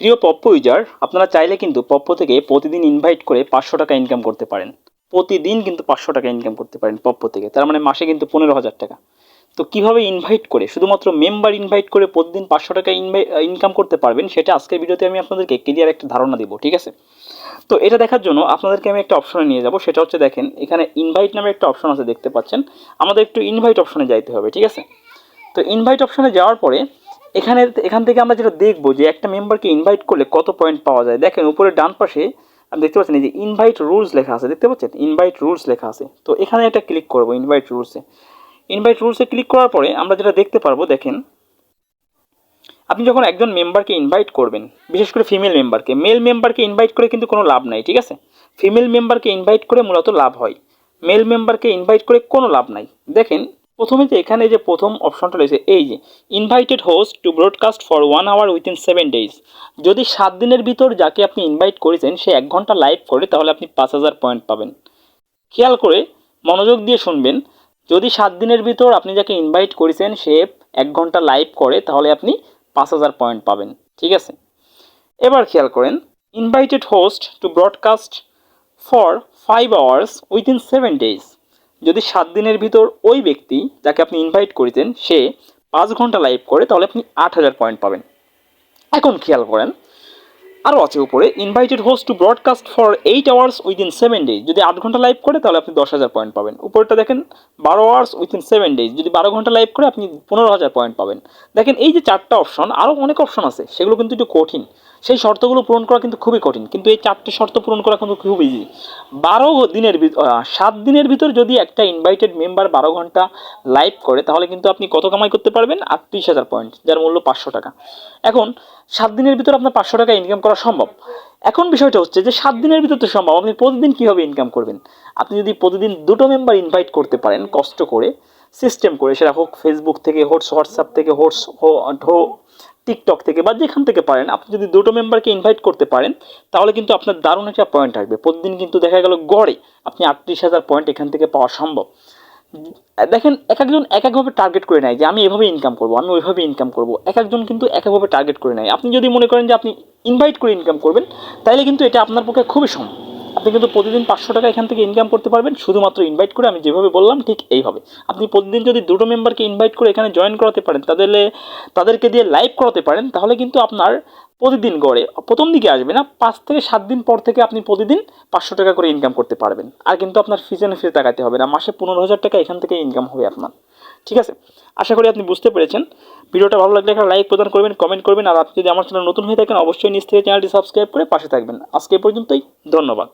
প্রিয় পপ্প ইউজার আপনারা চাইলে কিন্তু পপ্পো থেকে প্রতিদিন ইনভাইট করে পাঁচশো টাকা ইনকাম করতে পারেন। প্রতিদিন কিন্তু পাঁচশো টাকা ইনকাম করতে পারেন পপ্পো থেকে। তার মানে মাসে কিন্তু পনেরো হাজার টাকা। তো কীভাবে ইনভাইট করে? শুধুমাত্র মেম্বার ইনভাইট করে প্রতিদিন পাঁচশো টাকা ইনকাম করতে পারবেন, সেটা আজকের ভিডিওতে আমি আপনাদেরকে ক্লিয়ার একটা ধারণা দিব, ঠিক আছে? তো এটা দেখার জন্য আপনাদেরকে আমি একটা অপশনে নিয়ে যাব, সেটা হচ্ছে দেখেন, এখানে ইনভাইট নামে একটা অপশন আছে দেখতে পাচ্ছেন। আমাদের একটু ইনভাইট অপশনে যাইতে হবে, ঠিক আছে? তো ইনভাইট অপশনে যাওয়ার পরে এখানে, এখান থেকে আমরা যেটা দেখব যে একটা মেম্বারকে ইনভাইট করলে কত পয়েন্ট পাওয়া যায়। দেখেন উপরে ডান পাশে আপনি দেখতে পাচ্ছেন যে ইনভাইট রুলস লেখা আছে, দেখতে পাচ্ছেন? ইনভাইট রুলস লেখা আছে। তো এখানে একটা ক্লিক করব ইনভাইট রুলসে ইনভাইট রুলসে ক্লিক করার পরে আমরা যেটা দেখতে পারব, দেখেন, আপনি যখন একজন মেম্বারকে ইনভাইট করবেন, বিশেষ করে ফিমেল মেম্বারকে মেল মেম্বারকে ইনভাইট করে কিন্তু কোনো লাভ নাই, ঠিক আছে? ফিমেল মেম্বারকে ইনভাইট করে মূলত লাভ হয়। মেল মেম্বারকে ইনভাইট করে কোনো লাভ নাই। দেখেন প্রথমে যে এখানে যে প্রথম অপশনটা রয়েছে, এই যে invited host to broadcast for one hour within seven days যদি সাত দিনের ভিতর যাকে আপনি ইনভাইট করেছেন, সে এক ঘণ্টা লাইভ করে, তাহলে আপনি পাঁচ হাজার পয়েন্ট পাবেন। খেয়াল করে মনোযোগ দিয়ে শুনবেন, যদি সাত দিনের ভিতর আপনি যাকে ইনভাইট করেছেন, সে এক ঘণ্টা লাইভ করে, তাহলে আপনি পাঁচ হাজার পয়েন্ট পাবেন। ঠিক আছে? এবার খেয়াল করেন invited host to broadcast for five hours within seven days যদি সাত দিনের ভিতর ওই ব্যক্তি যাকে আপনি ইনভাইট করিতেন, সে পাঁচ ঘণ্টা লাইভ করে, তাহলে আপনি আট হাজার পয়েন্ট পাবেন। এখন খেয়াল করেন আরও আছে উপরে invited host to broadcast for eight hours within seven days যদি আট ঘণ্টা লাইভ করে, তাহলে আপনি দশ হাজার পয়েন্ট পাবেন। উপরটা দেখেন, বারো আওয়ার্স উইথিন সেভেন ডেজ যদি বারো ঘণ্টা লাইভ করে, আপনি পনেরো হাজার পয়েন্ট পাবেন। দেখেন, এই যে চারটা অপশন আরও অনেক অপশন আছে, সেগুলো কিন্তু একটু কঠিন। সেই শর্তগুলো পূরণ করা কিন্তু খুবই কঠিন, কিন্তু এই চারটে শর্ত পূরণ করা কিন্তু খুব ইজি বারো দিনের সাত দিনের ভিতর যদি একটা ইনভাইটেড মেম্বার বারো ঘণ্টা লাইভ করে, তাহলে কিন্তু আপনি কত কামাই করতে পারবেন? আটত্রিশ হাজার পয়েন্ট যার মূল্য পাঁচশো টাকা। এখন, সাত দিনের ভিতর আপনার পাঁচশো টাকা ইনকাম করা সম্ভব এখন বিষয়টা হচ্ছে যে, সাত দিনের ভিতর তো সম্ভব। আপনি প্রতিদিন কীভাবে ইনকাম করবেন? আপনি যদি প্রতিদিন দুটো মেম্বার ইনভাইট করতে পারেন, কষ্ট করে সিস্টেম করে, সেটা হোক ফেসবুক থেকে হোটস হোয়াটসঅ্যাপ থেকে হোটস হো টিকটক থেকে, বা যেখান থেকে পারেন, আপনি যদি দুটো মেম্বারকে ইনভাইট করতে পারেন, তাহলে কিন্তু আপনার দারুণ একটা পয়েন্ট আসবে। প্রতিদিন কিন্তু দেখা গেল গড়ে আপনি আটত্রিশ হাজার পয়েন্ট এখান থেকে পাওয়া সম্ভব। দেখেন এক একজন এক একভাবে টার্গেট করে নেয় যে আমি এভাবে ইনকাম করব, আমি ওইভাবে ইনকাম করব। এক একজন কিন্তু এক একভাবে টার্গেট করে নেয়। আপনি যদি মনে করেন যে আপনি ইনভাইট করে ইনকাম করবেন তাহলে কিন্তু এটা আপনার পক্ষে খুবই সম্ভব। আপনি কিন্তু প্রতিদিন পাঁচশো টাকা এখান থেকে ইনকাম করতে পারবেন। শুধুমাত্র ইনভাইট করে আমি যেভাবে বললাম, ঠিক এইভাবে। আপনি প্রতিদিন যদি দুটো মেম্বারকে ইনভাইট করে এখানে জয়েন করাতে পারেন তাদের তাদেরকে দিয়ে লাইভ করাতে পারেন, তাহলে কিন্তু আপনার প্রতিদিন গড়ে, প্রথম দিকে আসবে না, পাঁচ থেকে সাত দিন পর থেকে আপনি প্রতিদিন পাঁচশো টাকা করে ইনকাম করতে পারবেন। আর কিন্তু আপনার ফিজেন ফিরে তাকাতে হবে না, মাসে পনেরো হাজার টাকা এখান থেকে ইনকাম হবে আপনার। ঠিক আছে? আশা করি আপনি বুঝতে পেরেছেন। ভিডিওটা ভালো লাগলে একটা লাইক প্রদান করবেন কমেন্ট করবেন, আর আপনি যদি আমার চ্যানেল নতুন হয়ে থাকেন, অবশ্যই নিজ থেকে চ্যানেলটি সাবস্ক্রাইব করে পাশে থাকবেন। আজকে পর্যন্তই, ধন্যবাদ।